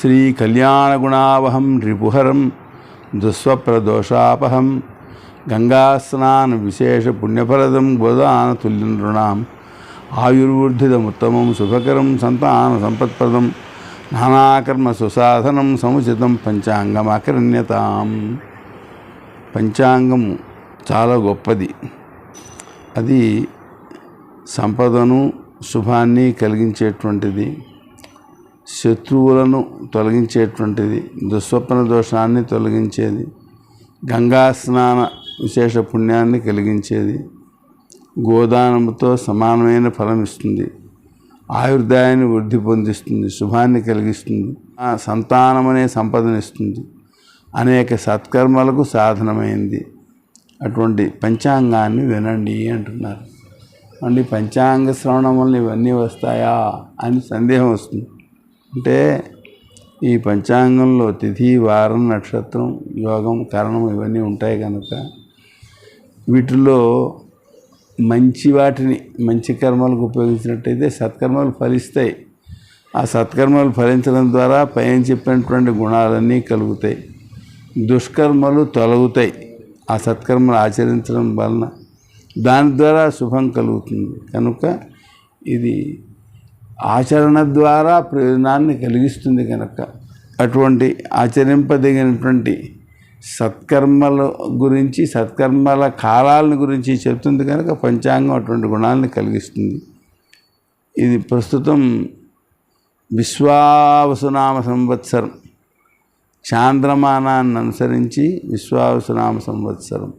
శ్రీకళ్యాణగుణావహం రిపుహరం దుస్వప్రదోషాపహం గంగాస్నాన విశేష పుణ్యఫలదం గోదాన తుల్యం నృణాం ఆయుర్వృద్ధిదముత్తమం శుభకరం సంతాన సంపత్ప్రదం నానాకర్మ సుసాధనం సముచితం పంచాంగం అకరణ్యతాం పంచాంగము చాలా గొప్పది. అది సంపదను శుభాన్ని కలిగించేటువంటిది. శత్రువులను తొలగించేటువంటిది దుస్వప్న దోషాన్ని తొలగించేది గంగా స్నాన విశేష పుణ్యాన్ని కలిగించేది గోదానముతో సమానమైన ఫలం ఇస్తుంది ఆయుర్దాయాన్ని వృద్ధి పొందిస్తుంది శుభాన్ని కలిగిస్తుంది ఆ సంతానం అనే సంపదనిస్తుంది. అనేక సత్కర్మలకు సాధనమైంది. అటువంటి పంచాంగాన్ని వినండి అంటున్నారు. అండి పంచాంగ శ్రవణం వల్ల ఇవన్నీ వస్తాయా అని సందేహం వస్తుంది. అంటే ఈ పంచాంగంలో తిథి వారం నక్షత్రం యోగం కరణం ఇవన్నీ ఉంటాయి కనుక వీటిలో మంచి వాటిని మంచి కర్మలకు ఉపయోగించినట్టయితే సత్కర్మలు ఫలిస్తాయి. ఆ సత్కర్మలు ఫలించడం ద్వారా పైన చెప్పినటువంటి గుణాలన్నీ కలుగుతాయి. దుష్కర్మలు తొలగుతాయి. ఆ సత్కర్మలు ఆచరించడం వలన దాని ద్వారా శుభం కలుగుతుంది. కనుక ఇది ఆచరణ ద్వారా ప్రయోజనాన్ని కలిగిస్తుంది కనుక. అటువంటి ఆచరింపదగినటువంటి సత్కర్మల గురించి సత్కర్మల కాలాలను గురించి చెప్తుంది కనుక పంచాంగం అటువంటి గుణాలను కలిగిస్తుంది. ఇది ప్రస్తుతం విశ్వావసునామ సంవత్సరం. చాంద్రమానాన్ని అనుసరించి విశ్వావసునామ సంవత్సరం.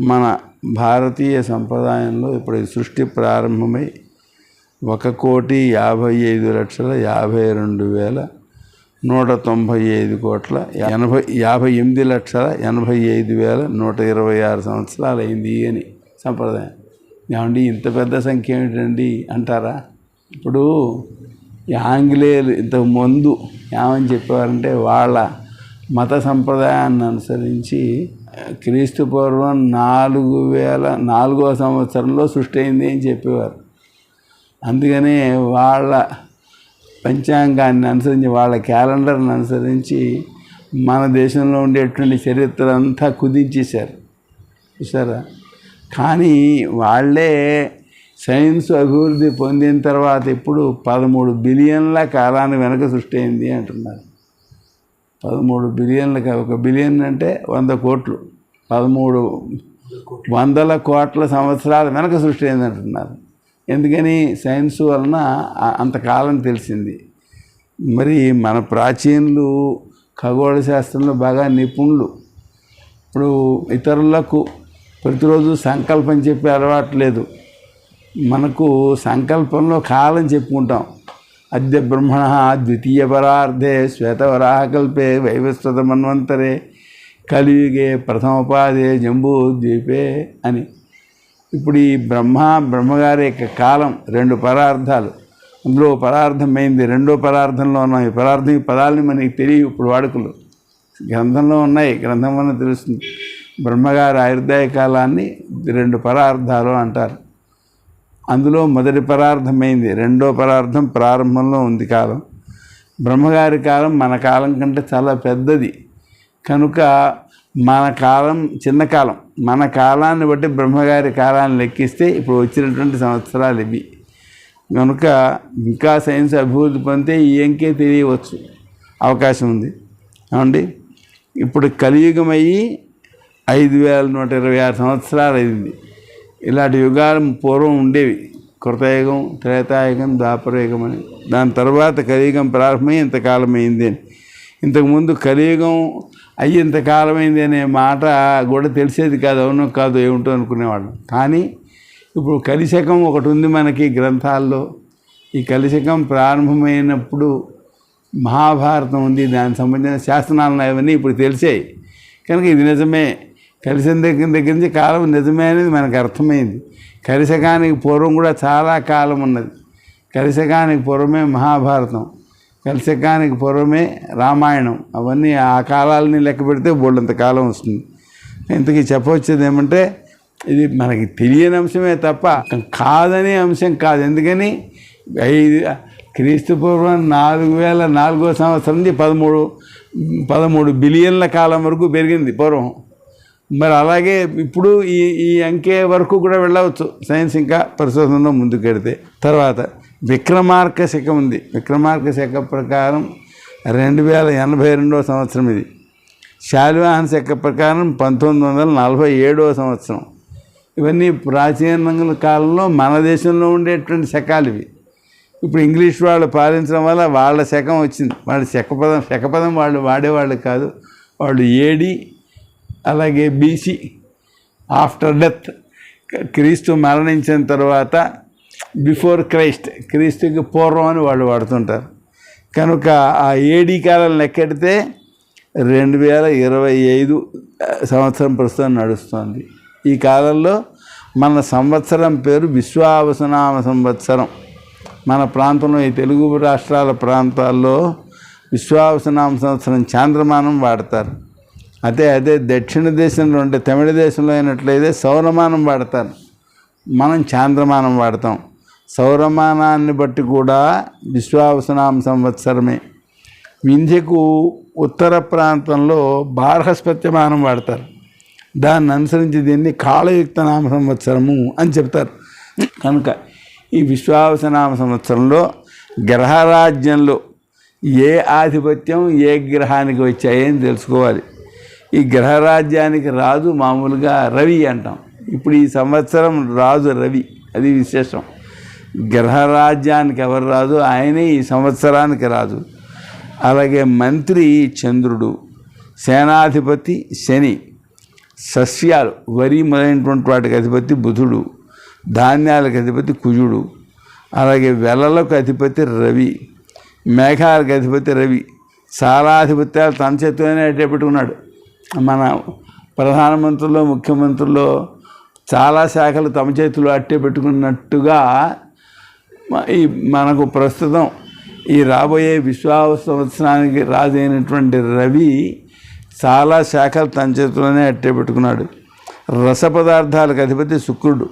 మన భారతీయ సంప్రదాయంలో ఇప్పుడు సృష్టి ప్రారంభమై ఒక కోటి యాభై ఐదు లక్షల యాభై రెండు వేల నూట తొంభై ఐదు కోట్ల ఎనభై యాభై ఎనిమిది లక్షల ఎనభై ఐదు వేల నూట ఇరవై ఆరు సంవత్సరాలు అయింది అని సంప్రదాయం. ఏమండి ఇంత పెద్ద సంఖ్య ఏమిటండి అంటారా? ఇప్పుడు ఆంగ్లేయులు ఇంతకు ముందు ఏమని చెప్పేవారంటే వాళ్ళ మత సంప్రదాయాన్ని అనుసరించి క్రీస్తు పూర్వం నాలుగు వేల నాలుగో సంవత్సరంలో సృష్టి అయింది అని చెప్పేవారు. అందుకనే వాళ్ళ పంచాంగాన్ని అనుసరించి వాళ్ళ క్యాలెండర్ని అనుసరించి మన దేశంలో ఉండేటువంటి చరిత్ర అంతా కుదించేశారు. చూసారా కానీ వాళ్ళే సైన్స్ అభివృద్ధి పొందిన తర్వాత ఇప్పుడు పదమూడు బిలియన్ల కాలాన్ని వెనక సృష్టి అయింది అంటున్నారు. పదమూడు బిలియన్లకి ఒక బిలియన్ అంటే వంద కోట్లు. పదమూడు వందల కోట్ల సంవత్సరాల వెనక సృష్టి అయింది అంటున్నారు. ఎందుకని సైన్స్ వలన అంతకాలం తెలిసింది. మరి మన ప్రాచీనులు ఖగోళ శాస్త్రంలో బాగా నిపుణులు. ఇప్పుడు ఇతరులకు ప్రతిరోజు సంకల్పం చెప్పే అలవాటు లేదు. మనకు సంకల్పంలో కాలం చెప్పుకుంటాం. అద్య బ్రహ్మణ ద్వితీయ పరార్థే శ్వేతవరాహకల్పే వైవస్వత మన్వంతరే కలియుగే ప్రథమోపాధే జంబూ ద్వీపే అని. ఇప్పుడు ఈ బ్రహ్మ బ్రహ్మగారి యొక్క కాలం రెండు పరార్థాలు. అందులో పరార్థమైంది రెండో పరార్థంలో ఉన్నాం ఈ పరార్థం ఈ పదాలని మనకి తెలియవు ఇప్పుడు వాడుకలు. గ్రంథంలో ఉన్నాయి గ్రంథం వల్ల తెలుస్తుంది. బ్రహ్మగారి ఆయుర్దాయ కాలాన్ని రెండు పరార్థాలు అంటారు. అందులో మొదటి పరార్థమైంది రెండో పరార్థం ప్రారంభంలో ఉంది కాలం. బ్రహ్మగారి కాలం మన కాలం కంటే చాలా పెద్దది. కనుక మన కాలం చిన్న కాలం. మన కాలాన్ని బట్టి బ్రహ్మగారి కాలాన్ని లెక్కిస్తే ఇప్పుడు వచ్చినటువంటి సంవత్సరాలు ఇవి. కనుక ఇంకా సైన్స్ అభివృద్ధి పొందితే ఈ అంకే తెలియవచ్చు. అవకాశం ఉంది. ఏమండి? ఇప్పుడు కలియుగం అయ్యి ఐదు వేల నూట ఇరవై ఆరు సంవత్సరాలు అయింది ఇలాంటి యుగాలు పూర్వం ఉండేవి. కృతయుగం త్రేతాయుగం ద్వాపరయుగం అని. దాని తర్వాత కలియుగం ప్రారంభమై ఇంతకాలం అయింది అని. ఇంతకుముందు కలియుగం అయ్యేంత కాలమైంది అనే మాట కూడా తెలిసేది కాదు అవును కాదు ఏమిటో అనుకునేవాళ్ళం. కానీ ఇప్పుడు కలిశకం ఒకటి ఉంది మనకి గ్రంథాల్లో. ఈ కలిశకం ప్రారంభమైనప్పుడు మహాభారతం ఉంది దానికి సంబంధించిన శాసనాలు అవన్నీ ఇప్పుడు తెలిసాయి. కనుక ఇది నిజమే. కలిసిన దగ్గర దగ్గర నుంచి కాలం నిజమే అనేది మనకు అర్థమైంది. కలిశకానికి పూర్వం కూడా చాలా కాలం ఉన్నది. కలిశకానికి పూర్వమే మహాభారతం. కలిసికానికి పూర్వమే రామాయణం. అవన్నీ ఆ కాలాలని లెక్క పెడితే బోళ్ళంత కాలం వస్తుంది. ఇంతకీ చెప్పవచ్చేది ఏమంటే ఇది మనకి తెలియని అంశమే తప్ప కాదనే అంశం కాదు. ఎందుకని? ఐదు క్రీస్తు పూర్వం నాలుగు వేల నాలుగో సంవత్సరం నుంచి పదమూడు పదమూడు బిలియన్ల కాలం వరకు పెరిగింది పూర్వం. మరి అలాగే ఇప్పుడు ఈ ఈ అంకె వరకు కూడా వెళ్ళవచ్చు. సైన్స్ ఇంకా పరిశోధనలో ముందుకెడితే. తర్వాత విక్రమార్క శకం ఉంది. విక్రమార్క శక ప్రకారం రెండు వేల ఎనభై రెండవ సంవత్సరం ఇది. శాలివాహన శక ప్రకారం పంతొమ్మిది వందల నలభై ఏడవ సంవత్సరం. ఇవన్నీ ప్రాచీన కాలంలో మన దేశంలో ఉండేటువంటి శకాలు ఇవి. ఇప్పుడు ఇంగ్లీష్ వాళ్ళు పాలించడం వల్ల వాళ్ళ శకం వచ్చింది. వాళ్ళ శకపదం శకపదం వాళ్ళు వాడేవాళ్ళు కాదు. వాళ్ళు ఏడి అలాగే బీసీ ఆఫ్టర్ డెత్ క్రీస్తు మరణించిన తర్వాత బిఫోర్ క్రైస్ట్ క్రీస్తుకి పూర్వం అని వాళ్ళు వాడుతుంటారు. కనుక ఆ ఏడీ కాలం లెక్కెడితే రెండు వేల ఇరవై ఐదు సంవత్సరం ప్రస్తుతం నడుస్తుంది. ఈ కాలంలో మన సంవత్సరం పేరు విశ్వావసనామ సంవత్సరం. మన ప్రాంతంలో ఈ తెలుగు రాష్ట్రాల ప్రాంతాల్లో విశ్వావసనామ సంవత్సరం చాంద్రమానం వాడతారు. అదే అదే దక్షిణ దేశంలో ఉంటే తమిళ దేశంలో అయినట్లయితే సౌరమానం వాడతారు. మనం చాంద్రమానం వాడతాం. సౌరమానాన్ని బట్టి కూడా విశ్వావసనామ సంవత్సరమే. వింధ్యకు ఉత్తర ప్రాంతంలో బార్హస్పత్యమానం వాడతారు. దాన్ని అనుసరించి దీన్ని కాళయుక్త నామ సంవత్సరము అని చెప్తారు. కనుక ఈ విశ్వావసనామ సంవత్సరంలో గ్రహరాజ్యంలో ఏ ఆధిపత్యం ఏ గ్రహానికి వచ్చాయని తెలుసుకోవాలి. ఈ గ్రహరాజ్యానికి రాజు మామూలుగా రవి అంటాం. ఇప్పుడు ఈ సంవత్సరం రాజు రవి అది విశేషం. గ్రహరాజ్యానికి ఎవరు రాదు ఆయనే ఈ సంవత్సరానికి రాదు అలాగే మంత్రి చంద్రుడు సేనాధిపతి శని సస్యాలు వరి మొదలైనటువంటి వాటికి అధిపతి బుధుడు ధాన్యాలకు అధిపతి కుజుడు అలాగే వెలలకు అధిపతి రవి మేఘాలకు అధిపతి రవి సారాధిపత్యాలు తన చేతిలోనే అట్టే పెట్టుకున్నాడు మన ప్రధానమంత్రుల్లో ముఖ్యమంత్రుల్లో చాలా శాఖలు తమ చేతిలో అట్టే పెట్టుకున్నట్టుగా ఈ మనకు ప్రస్తుతం ఈ రాబోయే విశ్వావ సంవత్సరానికి రాజైనటువంటి రవి చాలా శాఖలు తన చేతిలోనే అట్టే పెట్టుకున్నాడు. రస పదార్థాలకు అధిపతి శుక్రుడు.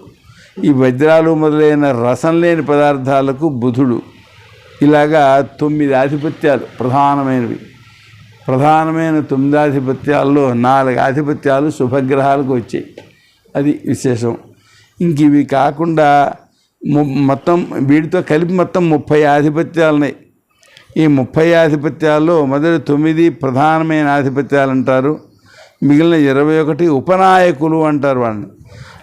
ఈ వజ్రాలు మొదలైన రసం లేని పదార్థాలకు బుధుడు. ఇలాగా తొమ్మిది ఆధిపత్యాలు ప్రధానమైనవి. ప్రధానమైన తొమ్మిది ఆధిపత్యాల్లో నాలుగు ఆధిపత్యాలు శుభగ్రహాలకు వచ్చాయి. అది విశేషం. ఇంక ఇవి కాకుండా మొత్తం వీటితో కలిపి మొత్తం ముప్పై ఆధిపత్యాలు ఉన్నాయి ఈ ముప్పై ఆధిపత్యాల్లో మొదటి తొమ్మిది ప్రధానమైన ఆధిపత్యాలు అంటారు. మిగిలిన ఇరవై ఒకటి ఉపనాయకులు అంటారు వాళ్ళని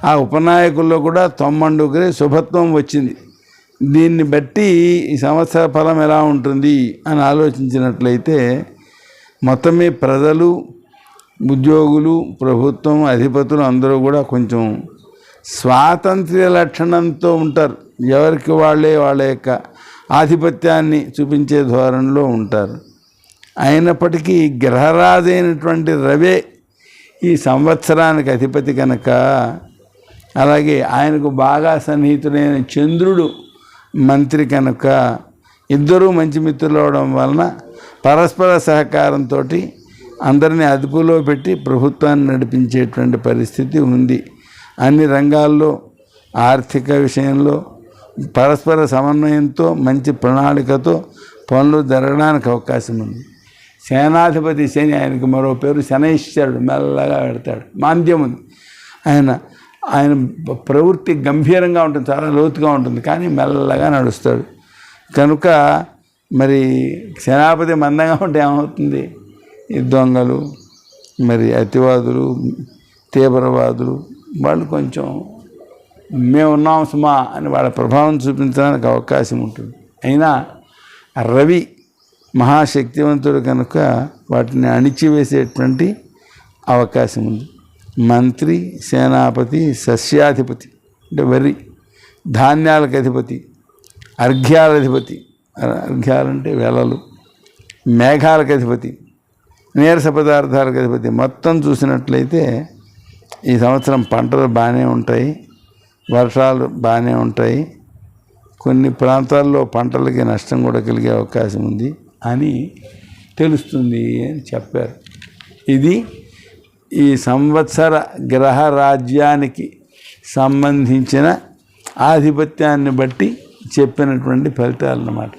ఆ ఉపనాయకుల్లో కూడా తొమ్మండుగురి శుభత్వం వచ్చింది. దీన్ని బట్టి ఈ సంవత్సర ఫలం ఎలా ఉంటుంది అని ఆలోచించినట్లయితే మొత్తమే ప్రజలు ఉద్యోగులు ప్రభుత్వం అధిపతులు అందరూ కూడా కొంచెం స్వాతంత్ర్య లక్షణంతో ఉంటారు. ఎవరికి వాళ్ళే వాళ్ళ యొక్క ఆధిపత్యాన్ని చూపించే ధోరణిలో ఉంటారు. అయినప్పటికీ గ్రహరాజైనటువంటి రవే ఈ సంవత్సరానికి అధిపతి కనుక అలాగే ఆయనకు బాగా సన్నిహితుడైన చంద్రుడు మంత్రి కనుక ఇద్దరూ మంచి మిత్రులు అవడం వలన పరస్పర సహకారంతో అందరినీ అదుపులో పెట్టి ప్రభుత్వాన్ని నడిపించేటువంటి పరిస్థితి ఉంది. అన్ని రంగాల్లో ఆర్థిక విషయంలో పరస్పర సమన్వయంతో మంచి ప్రణాళికతో పనులు జరగడానికి అవకాశం ఉంది. సేనాధిపతి శని ఆయనకు మరో పేరు శనైశ్వరుడు మెల్లగా పెడతాడు. మాంద్యం ఉంది. ఆయన ఆయన ప్రవృత్తి గంభీరంగా ఉంటుంది చాలా లోతుగా ఉంటుంది కానీ మెల్లగా నడుస్తాడు. కనుక మరి సేనాపతి మందంగా ఉంటే ఏమవుతుంది? ఈ దొంగలు మరి అతివాదులు తీవ్రవాదులు వాళ్ళు కొంచెం మేము ఉన్నాం సుమా అని వాళ్ళ ప్రభావం చూపించడానికి అవకాశం ఉంటుంది. అయినా రవి మహాశక్తివంతుడు కనుక వాటిని అణిచివేసేటువంటి అవకాశం ఉంది. మంత్రి సేనాపతి సస్యాధిపతి అంటే వరి ధాన్యాలకు అధిపతి అర్ఘ్యాలధిపతి అర్ఘ్యాలంటే వెలలు మేఘాలకు అధిపతి నీరస పదార్థాలకు అధిపతి మొత్తం చూసినట్లయితే ఈ సంవత్సరం పంటలు బాగానే ఉంటాయి వర్షాలు బాగానే ఉంటాయి. కొన్ని ప్రాంతాల్లో పంటలకి నష్టం కూడా కలిగే అవకాశం ఉంది అని తెలుస్తుంది అని చెప్పారు. ఇది ఈ సంవత్సర గ్రహ రాజ్యానికి సంబంధించిన ఆధిపత్యాన్ని బట్టి చెప్పినటువంటి ఫలితాలు అన్నమాట.